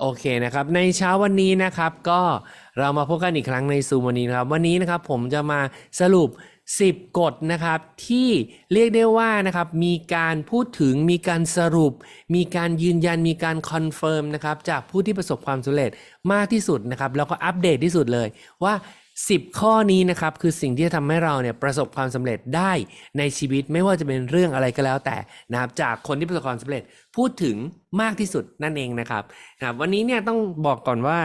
โอเคนะครับ ในเช้าวันนี้นะครับ ก็เรามาพบกันอีกครั้งในซูมวันนี้นะครับ วันนี้นะครับผมจะมาสรุป 10 กฎนะครับ ที่เรียกได้ว่านะครับ มีการพูดถึงมีการสรุป มีการยืนยันมีการคอนเฟิร์มนะครับ จากผู้ที่ประสบความสำเร็จมากที่สุดนะครับ แล้วก็อัปเดตที่สุดเลยว่า 10 ข้อนี้นะครับคือสิ่งที่จะทำให้เราเนี่ยประสบความสำเร็จได้ในชีวิตไม่ว่าจะเป็นเรื่องอะไรก็แล้วแต่นะครับจากคนที่ประสบความสำเร็จพูดถึงมากที่สุดนั่นเองนะครับนะครับวันนี้เนี่ยต้องบอกก่อนว่า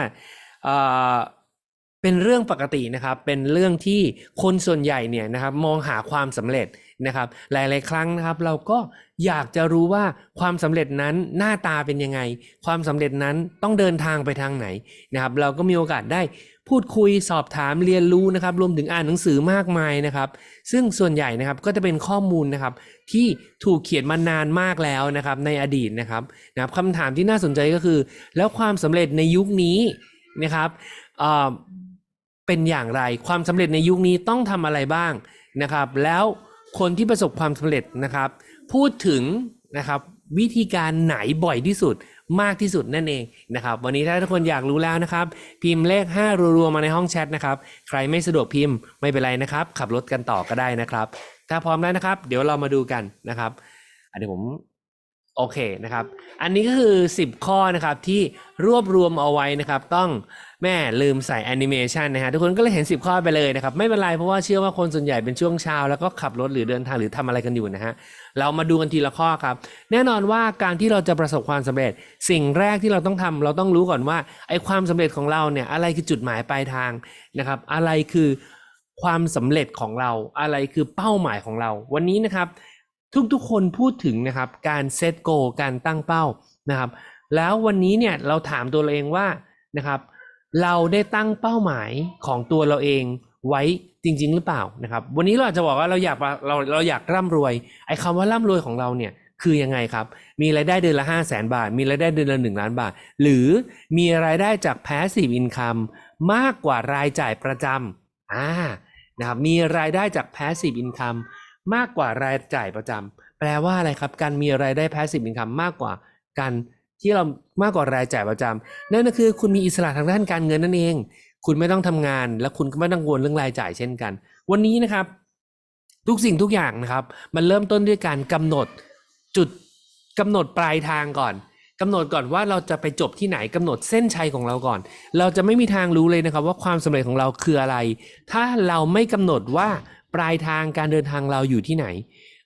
เป็นเรื่องปกตินะครับ เป็นเรื่องที่คนส่วนใหญ่เนี่ยนะครับมองหาความสำเร็จนะครับ หลาย ๆ ครั้งนะครับ เราก็อยากจะรู้ว่าความสำเร็จนั้นหน้าตาเป็นยังไง ความสำเร็จนั้นต้องเดินทางไปทางไหนนะครับ เราก็มีโอกาสได้พูดคุยสอบถามเรียนรู้นะครับ รวมถึงอ่านหนังสือมากมายนะครับ ซึ่งส่วนใหญ่นะครับก็จะเป็นข้อมูลนะครับ ที่ถูกเขียนมานานมากแล้วนะครับ ในอดีตนะครับนะครับคำถามที่น่าสนใจก็คือ แล้วความสำเร็จในยุคนี้นะครับ เป็นอย่างไร ความสำเร็จในยุคนี้ต้องทำอะไรบ้างนะครับ แล้วคนที่ประสบความสำเร็จนะครับ พูดถึงนะครับวิธีการไหนบ่อยที่สุดมากที่สุดนั่นเองนะครับ วันนี้ถ้าทุกคนอยากรู้แล้วนะครับ พิมพ์เลข 5 รัวๆมาในห้องแชทนะครับ ใครไม่สะดวกพิมพ์ไม่เป็นไรนะครับ ขับรถกันต่อก็ได้นะครับ ถ้าพร้อมแล้วนะครับ เดี๋ยวเรามาดูกันนะครับอะเดี๋ยวผม โอเคนะครับ อันนี้ก็คือ 10 ข้อนะครับที่รวบรวมเอาไว้นะครับ ต้องแม่ลืมใส่แอนิเมชันนะฮะทุกคนก็เลยเห็น 10 ข้อไปเลยนะครับ ไม่เป็นไรเพราะว่าเชื่อว่าคนส่วนใหญ่เป็นช่วงเช้า แล้วก็ขับรถหรือเดินทางหรือทำอะไรกันอยู่นะฮะเรามาดูกันทีละข้อครับ แน่นอนว่าการที่เราจะประสบความสำเร็จ สิ่งแรกที่เราต้องทำเราต้องรู้ก่อนว่าไอ้ความสำเร็จของเราเนี่ยอะไรคือจุดหมายปลายทางนะครับ อะไรคือความสำเร็จของเราอะไรคือเป้าหมายของเรา วันนี้นะครับ ทุกๆคนพูดถึงนะครับการเซตโกการตั้งเป้านะครับ แล้ววันนี้เนี่ยเราถามตัวเราเองว่านะครับ เราได้ตั้งเป้าหมายของตัวเราเองไว้จริง ๆ หรือเปล่านะครับ วันนี้เราอาจจะบอกว่าเราอยากเราเราอยากร่ำรวยไอ้คำว่าร่ำรวยของเราเนี่ยคือยังไงครับ มีรายได้เดือนละ 5 0 0แสนบาท มีรายได้เดือนละ 1 ล้านบาท หรือมีรายได้จาก passive income มากกว่ารายจ่ายประจำอ่านะครับมีรายได้จาก passive income ม มากกว่ารายจ่ายประจำแปลว่าอะไรครับ การมีรายได้ passive income มากกว่าการที่เรามากกว่ารายจ่ายประจำนั่นก็คือคุณมีอิสระทางด้านการเงินนั่นเอง คุณไม่ต้องทำงาน และคุณก็ไม่ต้องกังวลเรื่องรายจ่ายเช่นกัน วันนี้นะครับ ทุกสิ่งทุกอย่างนะครับ มันเริ่มต้นด้วยการกำหนดจุดกำหนดปลายทางก่อนกำหนดก่อนว่าเราจะไปจบที่ไหนกำหนดเส้นชัยของเราก่อน เราจะไม่มีทางรู้เลยนะครับ ว่าความสำเร็จของเราคืออะไร ถ้าเราไม่กำหนดว่า ปลายทางการเดินทางเราอยู่ที่ไหน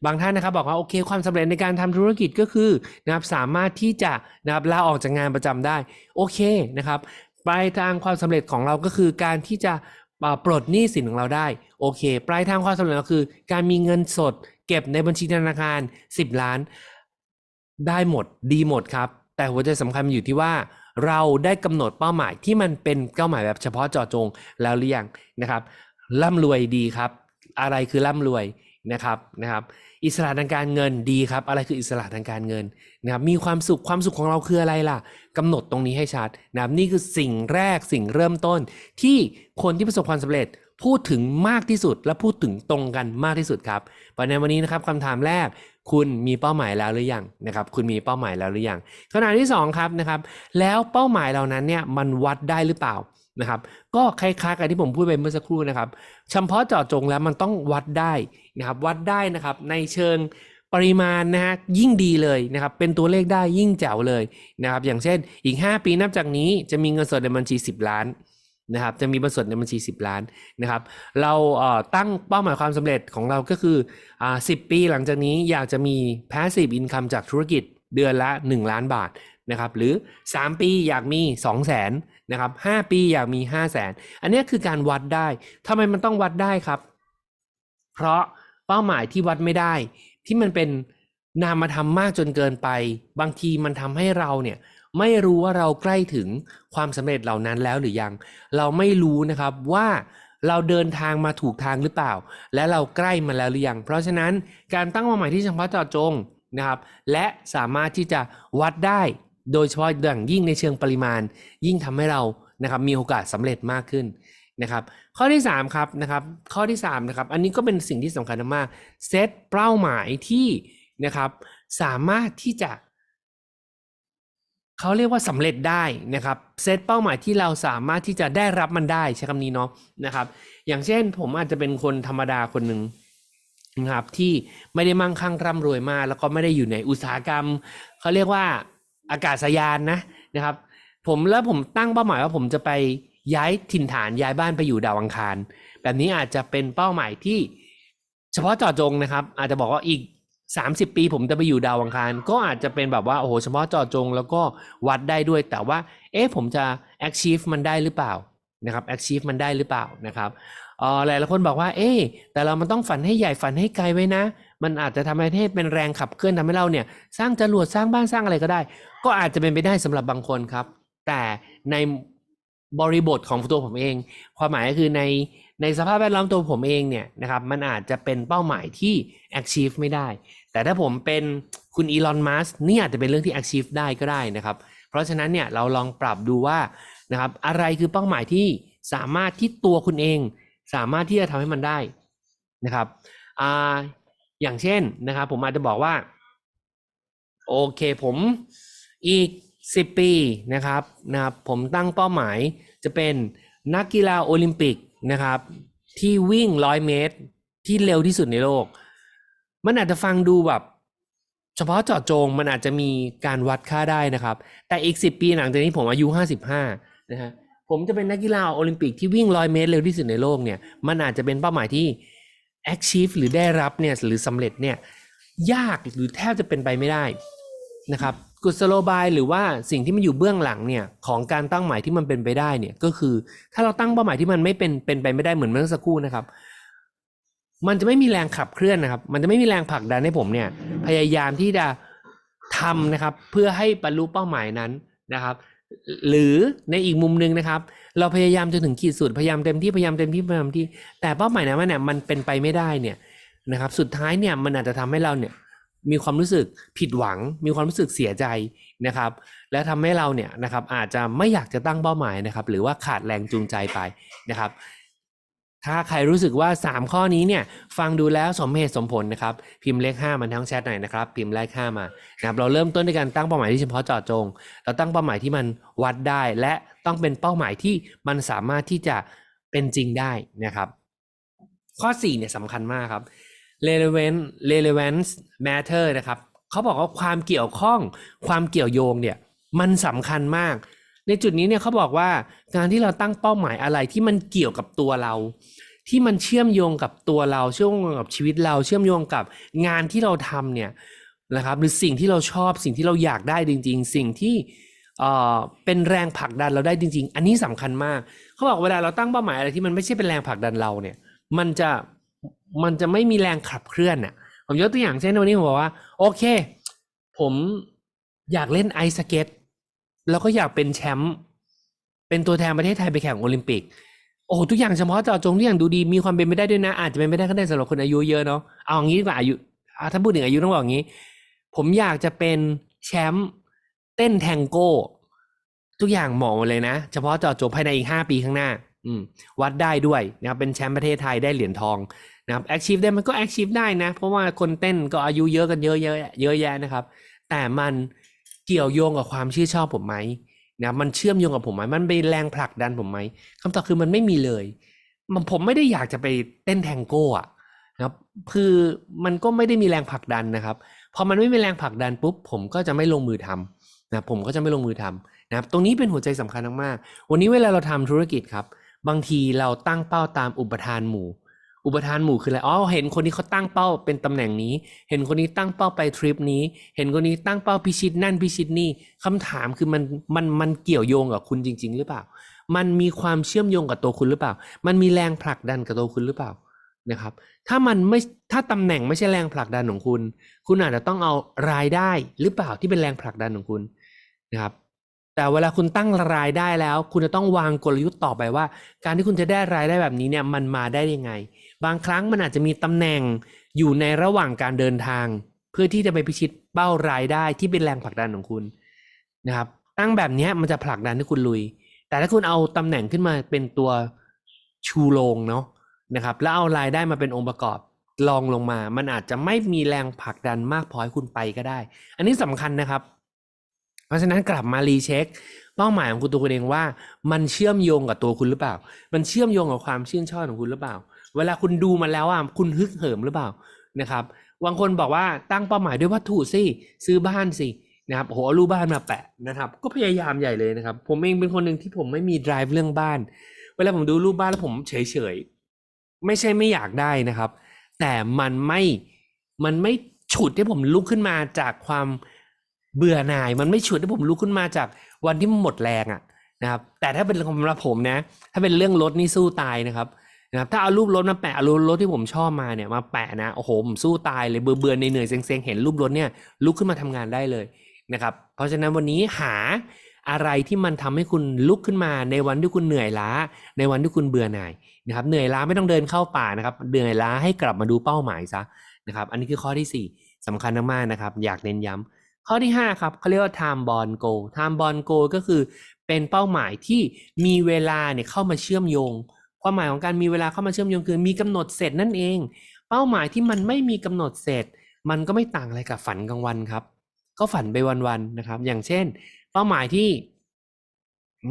บางท่านนะครับบอกว่าโอเคความสำเร็จในการทำธุรกิจก็คือนะครับสามารถที่จะนะครับลาออกจากงานประจำได้โอเคนะครับปลายทางความสำเร็จของเราก็คือการที่จะปลดหนี้สินของเราได้โอเค ปลายทางความสำเร็จก็คือ การมีเงินสด เก็บในบัญชีธนาคาร 10 ล้าน ได้หมดดีหมดครับ แต่หัวใจสำคัญอยู่ที่ว่าเราได้กำหนดเป้าหมายที่มันเป็นเป้าหมายแบบเฉพาะเจาะจงแล้วหรือยังนะครับร่ำรวยดีครับ อะไรคือร่ำรวยนะครับนะครับ อิสระทางการเงินดีครับ อะไรคืออิสระทางการเงินนะครับมีความสุขความสุขของเราคืออะไรล่ะกำหนดตรงนี้ให้ชัดนะครับนี่คือสิ่งแรกสิ่งเริ่มต้น ที่คนที่ประสบความสำเร็จพูดถึงมากที่สุดและพูดถึงตรงกันมากที่สุดครับวันในวันนี้นะครับคำถามแรกคุณมีเป้าหมายแล้วหรือยังนะครับ คุณมีเป้าหมายแล้วหรือยังขณะที่สองครับนะครับ แล้วเป้าหมายเหล่านั้นเนี่ยมันวัดได้หรือเปล่า นะครับ ก็คล้ายๆกับที่ผมพูดไปเมื่อสักครู่นะครับเฉพาะเจาะจงแล้วมันต้องวัดได้นะครับ วัดได้นะครับในเชิงปริมาณนะฮะยิ่งดีเลยนะครับ เป็นตัวเลขได้ยิ่งแจ๋วเลยนะครับ อย่างเช่นอีก 5 ปีนับจากนี้จะมีเงินสดในบัญชี 10 ล้านนะครับ จะมีเงินสดในบัญชี 10 ล้านนะครับ เราเอ่อตั้งเป้าหมายความสำเร็จของเราก็คืออ่า10 ปีหลังจากนี้อยากจะมี passive income จากธุรกิจเดือนละ 1 ล้านบาทนะครับ หรือ 3 ปีอยากมี 2 0 0 0 0 0 นะครับ5ปีอยากมี5 0 0 0 0 0อันนี้คือการวัดได้ทำไมมันต้องวัดได้ครับ เพราะเป้าหมายที่วัดไม่ได้ ที่มันเป็นนามธรรมมากจนเกินไป บางทีมันทำให้เราเนี่ยไม่รู้ว่าเราใกล้ถึงความสำเร็จเหล่านั้นแล้วหรือยัง เราไม่รู้นะครับว่าเราเดินทางมาถูกทางหรือเปล่า และเราใกล้มาแล้วหรือยัง เพราะฉะนั้นการตั้งเป้าหมายที่เฉพาะเจาะจงนะครับ และสามารถที่จะวัดได้ โดยเฉพาะอย่างยิ่งในเชิงปริมาณ ยิ่งทำให้เรานะครับมีโอกาสสำเร็จมากขึ้นนะครับ ข้อที่3ครับนะครับข้อที่3นะครับอันนี้ก็เป็นสิ่งที่สำคัญมากเซตเป้าหมายที่นะครับสามารถที่จะเขาเรียกว่าสำเร็จได้นะครับเซตเป้าหมายที่เราสามารถที่จะได้รับมันได้ใช้คำนี้เนาะนะครับ อย่างเช่นผมอาจจะเป็นคนธรรมดาคนหนึ่งนะครับที่ไม่ได้มั่งคั่งร่ำรวยมาก แล้วก็ไม่ได้อยู่ในอุตสาหกรรมเขาเรียกว่า อากาศยานนะนะครับ ผมแล้วผมตั้งเป้าหมายว่าผมจะไปย้ายถิ่นฐานย้ายบ้านไปอยู่ดาวอังคาร แบบนี้อาจจะเป็นเป้าหมายที่เฉพาะเจาะจงนะครับ อาจจะบอกว่าอีก 30 ปีผมจะไปอยู่ดาวอังคาร ก็อาจจะเป็นแบบว่าโอ้โหเฉพาะเจาะจงแล้วก็วัดได้ด้วย แต่ว่า เอ๊ะผมจะ achieve มันได้หรือเปล่านะครับ achieve มันได้หรือเปล่านะครับเออหลายๆคนบอกว่า เอ๊แต่เรามันต้องฝันให้ใหญ่ฝันให้ไกลไว้นะ มันอาจจะทำให้ประเทศเป็นแรงขับเคลื่อนทำให้เราเนี่ย สร้างจรวดสร้างบ้านสร้างอะไรก็ได้ ก็อาจจะเป็นไปได้สำหรับบางคนครับ แต่ในบริบทของตัวผมเอง ความหมายก็คือในในสภาพแวดล้อมตัวผมเองเนี่ยนะครับมันอาจจะเป็นเป้าหมายที่ achieve ไม่ได้ แต่ถ้าผมเป็นคุณอีลอนมัสนี่อาจจะเป็นเรื่องที่ achieve ได้ก็ได้นะครับ เพราะฉะนั้นเนี่ยเราลองปรับดูว่านะครับอะไรคือเป้าหมายที่สามารถที่ตัวคุณเอง สามารถที่จะทำให้มันได้นะครับอ่า อย่างเช่นนะครับ ผมอาจจะบอกว่า โอเคผมอีก 10 ปีนะครับนะครับ ผมตั้งเป้าหมายจะเป็นนักกีฬาโอลิมปิกนะครับ ที่วิ่ง100เมตร ที่เร็วที่สุดในโลก มันอาจจะฟังดูแบบเฉพาะเจาะจงมันอาจจะมีการวัดค่าได้นะครับ แต่อีก 10 ปีหลังจากนี้ผมอายุ 55นะฮะผมจะเป็นนักกีฬาโอลิมปิกที่วิ่ง100เมตรเร็วที่สุดในโลกเนี่ยมันอาจจะเป็นเป้าหมายที่ achieve หรือได้รับเนี่ยหรือสำเร็จเนี่ยยากหรือแทบจะเป็นไปไม่ได้นะครับกุศโลบายหรือว่าสิ่งที่มันอยู่เบื้องหลังเนี่ยของการตั้งหมายที่มันเป็นไปได้เนี่ยก็คือถ้าเราตั้งเป้าหมายที่มันไม่เป็นเป็นไปไม่ได้เหมือนเมื่อสักครู่นะครับ มันจะไม่มีแรงขับเคลื่อนนะครับ มันจะไม่มีแรงผลักดันให้ผมเนี่ยพยายามที่จะทำนะครับเพื่อให้บรรลุเป้าหมายนั้นนะครับ หรือในอีกมุมหนึ่งนะครับ เราพยายามจนถึงขีดสุดพยายามเต็มที่พยายามเต็มที่พยายามที่ แต่เป้าหมายนั้นมันเนี่ยมันเป็นไปไม่ได้เนี่ยนะครับ สุดท้ายเนี่ยมันอาจจะทำให้เราเนี่ยมีความรู้สึกผิดหวัง มีความรู้สึกเสียใจนะครับ และทำให้เราเนี่ยนะครับอาจจะไม่อยากจะตั้งเป้าหมายนะครับ หรือว่าขาดแรงจูงใจไปนะครับ ถ้าใครรู้สึกว่า 3 ข้อนี้เนี่ยฟังดูแล้วสมเหตุสมผลนะครับ พิมพ์เลข5มันทั้งแชทหน่อยนะครับ พิมพ์เลข5มานะครับเราเริ่มต้นด้วยการตั้งเป้าหมายที่เฉพาะเจาะจง เราตั้งเป้าหมายที่มันวัดได้ และต้องเป็นเป้าหมายที่มันสามารถที่จะเป็นจริงได้นะครับ ข้อ4เนี่ยสำคัญมากครับ relevant relevance matter นะครับเขาบอกว่าความเกี่ยวข้องความเกี่ยวโยงเนี่ยมันสำคัญมาก ในจุดนี้เนี่ยเขาบอกว่าการที่เราตั้งเป้าหมายอะไรที่มันเกี่ยวกับตัวเรา ที่มันเชื่อมโยงกับตัวเราเชื่อมโยงกับชีวิตเราเชื่อมโยงกับงานที่เราทำเนี่ยนะครับหรือสิ่งที่เราชอบสิ่งที่เราอยากได้จริง ๆ สิ่งที่เอ่อเป็นแรงผลักดันเราได้จริง ๆ อันนี้สำคัญมาก เขาบอกเวลาเราตั้งเป้าหมายอะไรที่มันไม่ใช่เป็นแรงผลักดันเราเนี่ย มันจะมันจะไม่มีแรงขับเคลื่อนอะ ผมยกตัวอย่างเช่นวันนี้ผมบอกว่า โอเค ผมอยากเล่นไอสเก็ต แล้วก็อยากเป็นแชมป์เป็นตัวแทนประเทศไทยไปแข่งโอลิมปิก โอ้ทุกอย่างเฉพาะเจาะจงทุกอย่างดูดีมีความเป็นไปได้ด้วยนะ อาจจะเป็นไปได้ก็ได้สำหรับคนอายุเยอะเนาะเอาอย่างนี้ดีกว่าอายุถ้าพูดถึงอายุต้องบอกอย่างนี้ ผมอยากจะเป็นแชมป์เต้นแทงโก้ ทุกอย่างเหมาะเลยนะ เฉพาะเจาะจงภายในอีกห้าปีข้างหน้า อืมวัดได้ด้วยนะครับเป็นแชมป์ประเทศไทยได้เหรียญทองนะครับ achieve ได้มันก็ achieve ได้นะ เพราะว่าคนเต้นก็อายุเยอะกันเยอะเยอะเยอะแยะนะครับ แต่มัน เกี่ยวโยงกับความชื่นชอบผมไหมนะมันเชื่อมโยงกับผมไหมมันเป็นแรงผลักดันผมไหมคำตอบคือมันไม่มีเลย มันผมไม่ได้อยากจะไปเต้นแทงโก้อะนะครับคือมันก็ไม่ได้มีแรงผลักดันนะครับพอมันไม่มีแรงผลักดันปุ๊บผมก็จะไม่ลงมือทำนะผมก็จะไม่ลงมือทำนะครับตรงนี้เป็นหัวใจสำคัญมากๆวันนี้เวลาเราทำธุรกิจครับ บางทีเราตั้งเป้าตามอุปทานหมู่ อุปทานหมู่คืออะไร อ๋อ เห็นคนนี้เขาตั้งเป้าเป็นตำแหน่งนี้ เห็นคนนี้ตั้งเป้าไปทริปนี้ เห็นคนนี้ตั้งเป้าพิชิตนั่นพิชิตนี่คำถามคือมันมันมันเกี่ยวโยงกับคุณจริง ๆ หรือเปล่า มันมีความเชื่อมโยงกับตัวคุณหรือเปล่า มันมีแรงผลักดันกับตัวคุณหรือเปล่านะครับ ถ้ามันไม่ถ้าตำแหน่งไม่ใช่แรงผลักดันของคุณ คุณอาจจะต้องเอารายได้หรือเปล่าที่เป็นแรงผลักดันของคุณนะครับ แต่เวลาคุณตั้งรายได้แล้ว คุณจะต้องวางกลยุทธ์ต่อไปว่า การที่คุณจะได้รายได้แบบนี้เนี่ยมันมาได้ยังไง บางครั้งมันอาจจะมีตำแหน่งอยู่ในระหว่างการเดินทาง เพื่อที่จะไปพิชิตเป้ารายได้ที่เป็นแรงผลักดันของคุณนะครับ ตั้งแบบนี้มันจะผลักดันให้คุณลุย แต่ถ้าคุณเอาตำแหน่งขึ้นมาเป็นตัวชูโรงเนาะนะครับ แล้วเอารายได้มาเป็นองค์ประกอบลองลงมา มันอาจจะไม่มีแรงผลักดันมากพอให้คุณไปก็ได้ อันนี้สำคัญนะครับ เพราะฉะนั้นกลับมารีเช็คเป้าหมายของคุณตัวคุณเองว่า มันเชื่อมโยงกับตัวคุณหรือเปล่า มันเชื่อมโยงกับความชื่นชอบของคุณหรือเปล่า เวลาคุณดูมันแล้วอะคุณฮึกเหิมหรือเปล่านะครับบางคนบอกว่าตั้งเป้าหมายด้วยวัตถุสิซื้อบ้านสินะครับโหเอารูปบ้านมาแปะนะครับ ก็พยายามใหญ่เลยนะครับ ผมเองเป็นคนหนึ่งที่ผมไม่มี drive เรื่องบ้าน เวลาผมดูรูปบ้านแล้วผมเฉยเฉยไม่ใช่ไม่อยากได้นะครับ แต่มันไม่มันไม่ฉุดให้ผมลุกขึ้นมาจากความ เบื่อหน่ายมันไม่ฉุดให้ผมลุกขึ้นมาจากวันที่มันหมดแรงอะนะครับแต่ถ้าเป็นสำหรับผมนะ ถ้าเป็นเรื่องรถนี่สู้ตายนะครับนะครับถ้าเอารูปรถมาแปะเอารูปรถที่ผมชอบมาเนี่ยมาแปะนะโอ้โหผมสู้ตายเลยเบื่อเบื่อเหนื่อยๆเซ็งๆเห็นรูปรถเนี่ยลุกขึ้นมาทำงานได้เลยนะครับเพราะฉะนั้นวันนี้หาอะไรที่มันทำให้คุณลุกขึ้นมาในวันที่คุณเหนื่อยล้า ในวันที่คุณเบื่อหน่ายนะครับเหนื่อยล้าไม่ต้องเดินเข้าป่านะครับเหนื่อยล้าให้กลับมาดูเป้าหมายซะนะครับอันนี้คือข้อที่ 4สำคัญมากๆนะครับ อยากเน้นย้ำ ข้อที่ 5 ครับเขาเรียกว่า time bond goal time bond goal ก็คือเป็นเป้าหมายที่มีเวลาเนี่ยเข้ามาเชื่อมโยง ความหมายของการมีเวลาเข้ามาเชื่อมโยงคือมีกำหนดเสร็จนั่นเอง เป้าหมายที่มันไม่มีกำหนดเสร็จ มันก็ไม่ต่างอะไรกับฝันกลางวันครับ ก็ฝันไปวันๆนะครับ อย่างเช่น เป้าหมายที่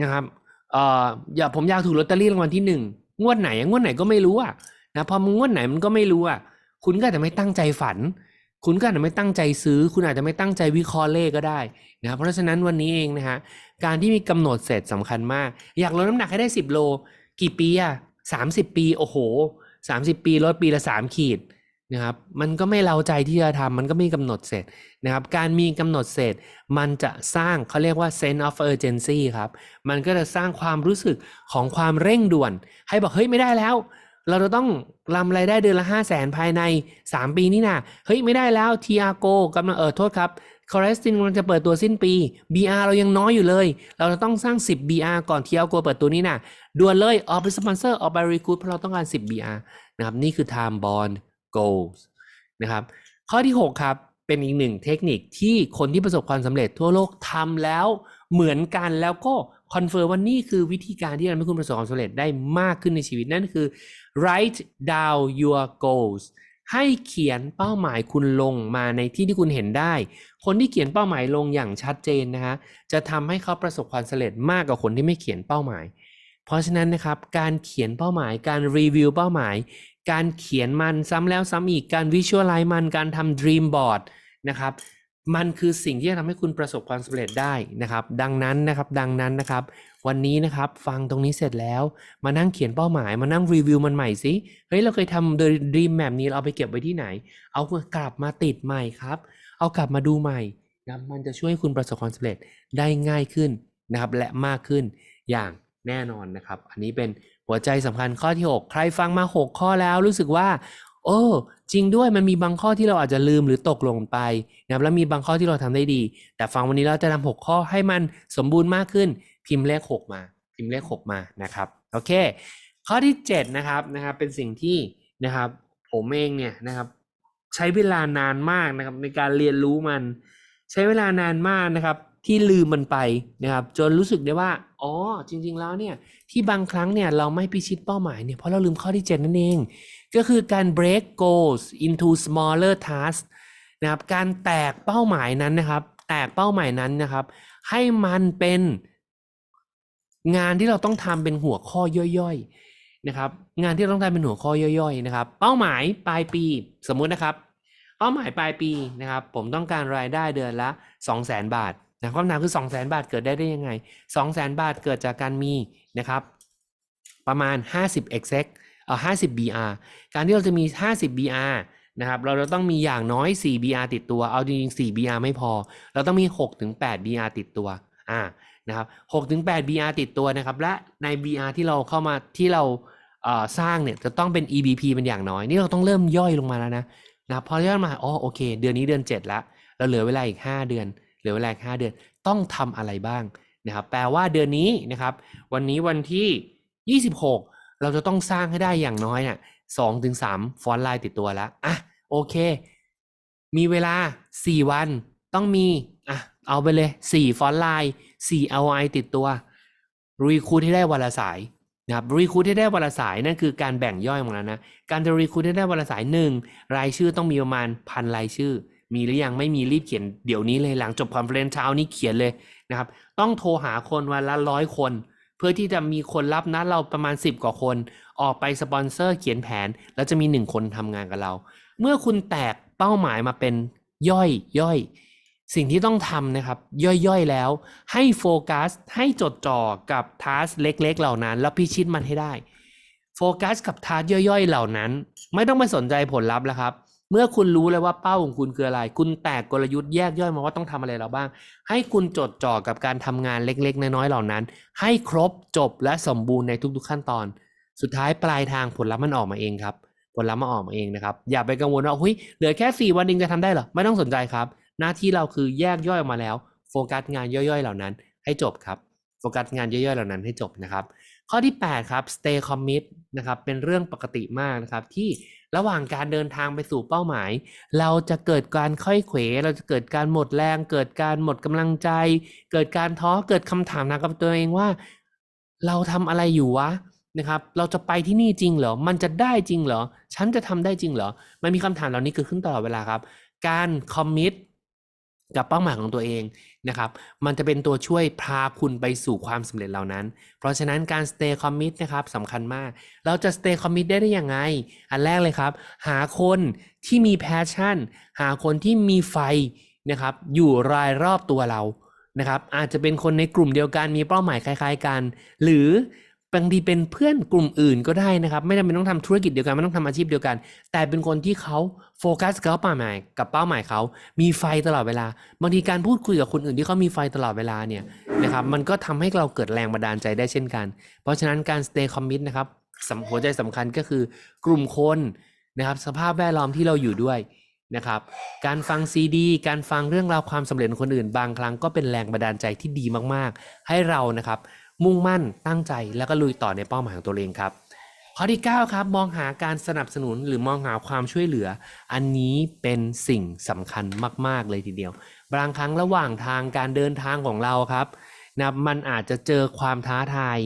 นะครับเอ่ออย่าผมอยากถูกลอตเตอรี่รางวัลที่หนึ่งงวดไหนงวดไหนก็ไม่รู้อะนะพอมึงงวดไหนมันก็ไม่รู้อะคุณก็จะไม่ตั้งใจฝัน คุณก็อาจจะไม่ตั้งใจซื้อ คุณอาจจะไม่ตั้งใจวิเคราะห์เลขก็ได้นะครับเพราะฉะนั้นวันนี้เองนะฮะการที่มีกำหนดเสร็จสำคัญมาก อยากลดน้ำหนักให้ได้สิบโล กี่ปีอะสามสิบปีโอ้โหสามสิบปีลดปีละสามขีดนะครับมันก็ไม่เราใจที่จะทำมันก็ไม่กำหนดเสร็จนะครับการมีกำหนดเสร็จมันจะสร้างเขาเรียกว่า sense of urgency ครับ มันก็จะสร้างความรู้สึกของความเร่งด่วน ให้บอกเฮ้ยไม่ได้แล้ว เราจะต้องรำไรายได้เดือนละห้าแสนภายใน 3 ปีนี่นะเฮ้ยไม่ได้แล้ว TRG กำลังเออโทษครับคอร์เรสตินกำลังจะเปิดตัวสิ้นปี BR เรายังน้อยอยู่เลย เราจะต้องสร้าง 10 BR ก่อน TRG เปิดตัวนี้นะด่วนเลยออกไปสปอนเซอร์ออกไปรีคูดเพราะเราต้องการ 10 BR นะครับนี่คือ time bond goals นะครับข้อที่ 6 ครับเป็นอีกหนึ่งเทคนิคที่คนที่ประสบความสำเร็จทั่วโลกทำแล้วเหมือนกันแล้วก็ คอนเฟิร์มว่านี่คือวิธีการที่ทำให้คุณประสบความสำเร็จได้มากขึ้นในชีวิตนั่นคือ write down your goals ให้เขียนเป้าหมายคุณลงมาในที่ที่คุณเห็นได้ คนที่เขียนเป้าหมายลงอย่างชัดเจนนะคะจะทำให้เขาประสบความสำเร็จมากกว่าคนที่ไม่เขียนเป้าหมาย เพราะฉะนั้นนะครับ การเขียนเป้าหมาย การรีวิวเป้าหมาย การเขียนมันซ้ำแล้วซ้ำอีก การวิชวลไลมัน การทำ dream board นะครับ มันคือสิ่งที่จะทำให้คุณประสบความสำเร็จได้นะครับ ดังนั้นนะครับดังนั้นนะครับ วันนี้นะครับฟังตรงนี้เสร็จแล้วมานั่งเขียนเป้าหมายมานั่งรีวิวมันใหม่สิเฮ้ยเราเคยทำโดย dream map นี้เราเอาไปเก็บไว้ที่ไหน เอากลับมาติดใหม่ครับ เอากลับมาดูใหม่นะมันจะช่วยให้คุณประสบความสำเร็จได้ง่ายขึ้นนะครับและมากขึ้นอย่างแน่นอนนะครับ อันนี้เป็นหัวใจสำคัญข้อที่ 6 ใครฟังมา 6 ข้อแล้วรู้สึกว่า โอ้จริงด้วยมันมีบางข้อที่เราอาจจะลืมหรือตกหลงไปนะครับแล้วมีบางข้อที่เราทำได้ดี แต่ฟังวันนี้เราจะทำหกข้อให้มันสมบูรณ์มากขึ้น พิมพ์เลข 6 มา พิมพ์เลข 6 มานะครับโอเค ข้อที่ 7 นะครับนะครับเป็นสิ่งที่นะครับผมเองเนี่ยนะครับใช้เวลานานมากนะครับในการเรียนรู้มัน ใช้เวลานานมากนะครับ ที่ลืมมันไปนะครับ จนรู้สึกได้ว่า อ๋อ จริง ๆ แล้วเนี่ย ที่บางครั้งเนี่ยเราไม่พิชิตเป้าหมายเนี่ยเพราะเราลืมข้อที่ 7 นั่นเอง ก็คือการ break goals into smaller tasks นะครับการแตกเป้าหมายนั้นนะครับ แตกเป้าหมายนั้นนะครับ ให้มันเป็นงานที่เราต้องทำเป็นหัวข้อย่อยๆนะครับงานที่เราต้องทำเป็นหัวข้อย่อยๆนะครับ เป้าหมายปลายปีสมมุตินะครับ เป้าหมายปลายปีนะครับ ผมต้องการรายได้เดือนละ 200,000 บาท นะคำถามคือ200,000บาทเกิดได้ได้ยังไง200,000บาทเกิดจากการมีนะครับประมาณ 50 exec เอ่อ50 BR การที่เราจะมี 50 BR นะครับเราจะต้องมีอย่างน้อย 4 BR ติดตัว เอาจริงๆ4 BR ไม่พอ เราต้องมี 6-8 BR ติดตัวอ่านะครับ6-8 BR ติดตัวนะครับ และใน BR ที่เราเข้ามาที่เราเอ่อสร้างเนี่ยจะต้องเป็น EBP เป็นอย่างน้อย นี่เราต้องเริ่มย่อยลงมาแล้วนะนะพอย่อยมาอ๋อโอเค เดือนนี้เดือน 7 แล้ว เราเหลือเวลาอีก 5 เดือน เหลือเวลาอีก5เดือนต้องทำอะไรบ้างนะครับ แปลว่าเดือนนี้นะครับ วันนี้วันที่ 26 เราจะต้องสร้างให้ได้อย่างน้อยอะสองถึงสามฟอนต์ไลน์ติดตัวแล้วอะโอเค มีเวลา 4 วันต้องมีอะเอาไปเลย 4 ฟอนต์ไลน์4 LI ติดตัวรีคูดให้ได้วันละสายนะครับรีคูดให้ได้วันละสายนั่นคือการแบ่งย่อยของเรานะ การจะรีคูดให้ได้วันละสายหนึ่งรายชื่อต้องมีประมาณพันรายชื่อ มีหรือยังไม่มีรีบเขียนเดี๋ยวนี้เลยหลังจบคอนเฟอเรนซ์เช้านี้เขียนเลยนะครับ ต้องโทรหาคนวันละร้อยคน เพื่อที่จะมีคนรับนัดเราประมาณ 10 กว่าคน ออกไปสปอนเซอร์เขียนแผน แล้วจะมีหนึ่งคนทำงานกับเรา เมื่อคุณแตกเป้าหมายมาเป็นย่อยย่อยสิ่งที่ต้องทำนะครับ ย่อยๆแล้ว ให้โฟกัสให้จดจ่อกับทัสเล็ก ๆ เหล่านั้น แล้วพิชิตมันให้ได้ โฟกัสกับทัสย่อยๆ เหล่านั้น ไม่ต้องไปสนใจผลลัพธ์แล้วครับ เมื่อคุณรู้เลยว่าเป้าของคุณคืออะไร คุณแตกกลยุทธ์แยกย่อยมาว่าต้องทำอะไรเราบ้าง ให้คุณจดจ่อกับการทำงานเล็ก ๆ น้อยๆเหล่านั้น ให้ครบจบและสมบูรณ์ในทุกๆขั้นตอน สุดท้ายปลายทางผลลัพธ์มันออกมาเองครับ ผลลัพธ์มาออกมาเองนะครับ อย่าไปกังวลว่าเฮ้ยเหลือแค่ 4 วันเองจะทำได้เหรอ ไม่ต้องสนใจครับ หน้าที่เราคือแยกย่อยออกมาแล้ว โฟกัสงานย่อยๆ เหล่านั้น ให้จบครับ โฟกัสงานย่อยๆ เหล่านั้นให้จบนะครับ ข้อที่ 8 ครับ stay commit นะครับ เป็นเรื่องปกติมากนะครับที่ ระหว่างการเดินทางไปสู่เป้าหมาย เราจะเกิดการค่อยเขว เราจะเกิดการหมดแรง เกิดการหมดกำลังใจ เกิดการท้อเกิดคำถามนะกับตัวเองว่า เราทำอะไรอยู่วะนะครับ เราจะไปที่นี่จริงเหรอ มันจะได้จริงเหรอ ฉันจะทำได้จริงเหรอ มันมีคำถามเหล่านี้เกิดขึ้นตลอดเวลาครับ การคอมมิต กับเป้าหมายของตัวเองนะครับ มันจะเป็นตัวช่วยพาคุณไปสู่ความสำเร็จเหล่านั้น เพราะฉะนั้นการ stay commit นะครับสำคัญมาก เราจะ stay commit ได้ได้ยังไง อันแรกเลยครับ หาคนที่มี passion หาคนที่มีไฟนะครับ อยู่รายรอบตัวเรานะครับ อาจจะเป็นคนในกลุ่มเดียวกันมีเป้าหมายคล้าย ๆกัน หรือ บางทีเป็นเพื่อนกลุ่มอื่นก็ได้นะครับ ไม่จำเป็นต้องทำธุรกิจเดียวกันไม่ต้องทำอาชีพเดียวกัน แต่เป็นคนที่เขาโฟกัสกับเป้าหมายกับเป้าหมายเขา มีไฟตลอดเวลาบางทีการพูดคุยกับคนอื่นที่เขามีไฟตลอดเวลาเนี่ยนะครับมันก็ทำให้เราเกิดแรงบันดาลใจได้เช่นกัน เพราะฉะนั้นการ stay commit นะครับหัวใจสำคัญก็คือกลุ่มคนนะครับ สภาพแวดล้อมที่เราอยู่ด้วยนะครับการฟังซีดี การฟังเรื่องราวความสำเร็จของคนอื่น บางครั้งก็เป็นแรงบันดาลใจที่ดีมากๆ ให้เรานะครับ มุ่งมั่นตั้งใจแล้วก็ลุยต่อในเป้าหมายของตัวเองครับ ข้อที่ 9 ครับ มองหาการสนับสนุนหรือมองหาความช่วยเหลือ อันนี้เป็นสิ่งสำคัญมาก ๆ เลยทีเดียว บางครั้งระหว่างทางการเดินทางของเราครับนะมันอาจจะเจอความท้าทาย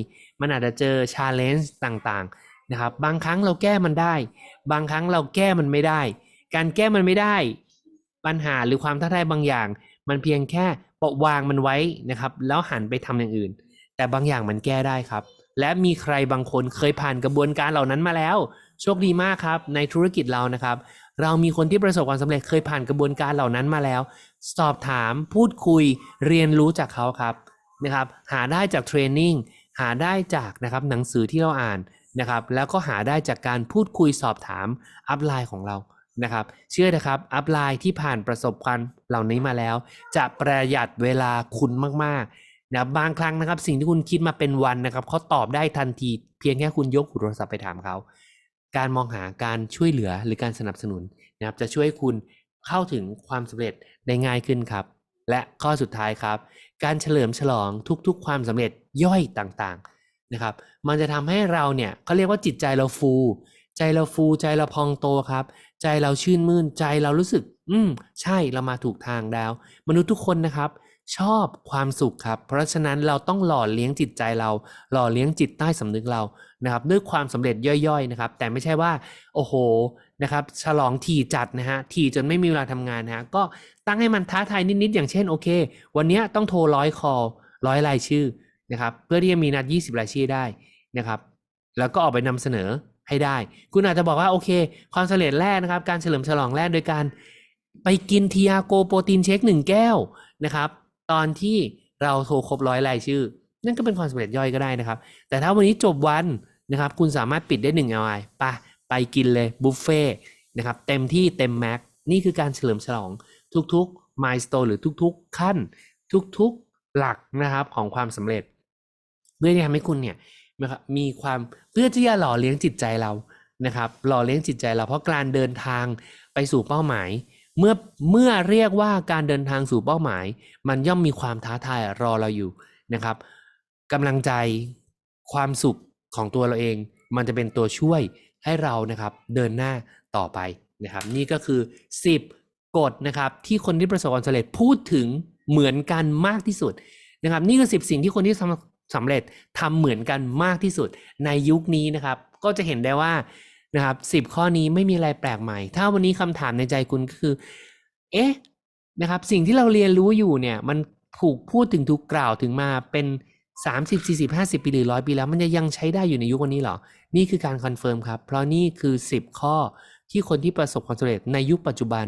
มันอาจจะเจอชาเลนจ์ต่างๆนะครับ บางครั้งเราแก้มันได้ บางครั้งเราแก้มันไม่ได้ การแก้มันไม่ได้ ปัญหาหรือความท้าทายบางอย่าง มันเพียงแค่ปะวางมันไว้นะครับ แล้วหันไปทำอย่างอื่น แต่บางอย่างมันแก้ได้ครับ และมีใครบางคนเคยผ่านกระบวนการเหล่านั้นมาแล้ว โชคดีมากครับ ในธุรกิจเรานะครับ เรามีคนที่ประสบความสำเร็จเคยผ่านกระบวนการเหล่านั้นมาแล้ว สอบถามพูดคุยเรียนรู้จากเขาครับนะครับ หาได้จากเทรนนิ่งหาได้จากนะครับหนังสือที่เราอ่านนะครับ แล้วก็หาได้จากการพูดคุยสอบถามอัพไลน์ของเรานะครับ เชื่อนะครับอัพไลน์ที่ผ่านประสบการณ์เหล่านี้มาแล้ว จะประหยัดเวลาคุณมากๆ นะบางครั้งนะครับ สิ่งที่คุณคิดมาเป็นวันนะครับเขาตอบได้ทันที เพียงแค่คุณยกหูโทรศัพท์ไปถามเขา การมองหาการช่วยเหลือหรือการสนับสนุนนะครับจะช่วยคุณเข้าถึงความสำเร็จได้ง่ายขึ้นครับ และข้อสุดท้ายครับ การเฉลิมฉลองทุกๆ ความสำเร็จย่อยต่างๆนะครับ มันจะทำให้เราเนี่ยเขาเรียกว่าจิตใจเราฟู ใจเราฟู ใจเราพองโตครับ ใจเราชื่นมื่นใจเรารู้สึก อืมใช่เรามาถูกทางแล้ว มนุษย์ทุกคนนะครับ ชอบความสุขครับ เพราะฉะนั้นเราต้องหล่อเลี้ยงจิตใจเรา หล่อเลี้ยงจิตใต้สำนึกเรานะครับด้วยความสำเร็จย่อยๆนะครับ แต่ไม่ใช่ว่า โอ้โหนะครับฉลองทีจัดนะฮะทีจนไม่มีเวลาทำงานนะฮะก็ตั้งให้มันท้าทายนิดๆอย่างเช่นโอเค วันนี้ต้องโทรร้อยคอร้อยรายชื่อนะครับ เพื่อที่จะมีนัด 20 รายชื่อได้นะครับ แล้วก็ออกไปนำเสนอให้ได้ คุณอาจจะบอกว่าโอเค ความสำเร็จแรกนะครับ การเฉลิมฉลองแรกโดยการไปกินทีอาโกโปรตีนเชคหนึ่งแก้วนะครับ ตอนที่เราโทรครบร้อยรายชื่อ นั่นก็เป็นความสำเร็จย่อยก็ได้นะครับ แต่ถ้าวันนี้จบวันนะครับ คุณสามารถปิดได้หนึ่งเอาไว้ปะไปกินเลยบุฟเฟ่นะครับเต็มที่เต็มแม็กนี่คือการเฉลิมฉลองทุกๆมายสโตนหรือทุกๆ ขั้น ทุกๆหลักนะครับของความสำเร็จ เพื่อที่ทำให้คุณเนี่ยนะครับมีความเพื่อที่จะหล่อเลี้ยงจิตใจเรานะครับหล่อเลี้ยงจิตใจเราเพราะการเดินทางไปสู่เป้าหมาย เมื่อเมื่อเรียกว่าการเดินทางสู่เป้าหมาย มันย่อมมีความท้าทายรอเราอยู่นะครับกำลังใจความสุขของตัวเราเอง มันจะเป็นตัวช่วยให้เรานะครับเดินหน้าต่อไปนะครับนี่ก็คือ 10 กฎนะครับที่คนที่ประสบความสำเร็จพูดถึงเหมือนกันมากที่สุดนะครับนี่คือ 10 สิ่งที่คนที่สำสำเร็จทำเหมือนกันมากที่สุดในยุคนี้นะครับ ก็จะเห็นได้ว่า นะครับ10ข้อนี้ไม่มีอะไรแปลกใหม่ ถ้าวันนี้คำถามในใจคุณก็คือ เอ๊ะนะครับ สิ่งที่เราเรียนรู้อยู่เนี่ย มันถูกพูดถึงถูกกล่าวถึงมาเป็นสามสิบสี่สิบห้าสิบปีหรือร้อยปีแล้ว มันจะยังใช้ได้อยู่ในยุควันนี้หรอ นี่คือการคอนเฟิร์มครับ เพราะนี่คือสิบข้อที่คนที่ประสบความสำเร็จในยุคปัจจุบัน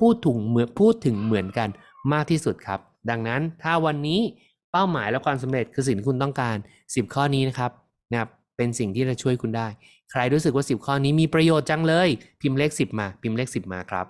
พูดถึงเหมือนพูดถึงเหมือนกันมากที่สุดครับ ดังนั้นถ้าวันนี้เป้าหมายและความสำเร็จคือสิ่งที่คุณต้องการ 10 ข้อนี้นะครับนะครับเป็นสิ่งที่จะช่วยคุณได้ ใครรู้สึกว่า 10 ข้อนี้มีประโยชน์จังเลย พิมพ์เลข 10 มา พิมพ์เลข 10 มาครับ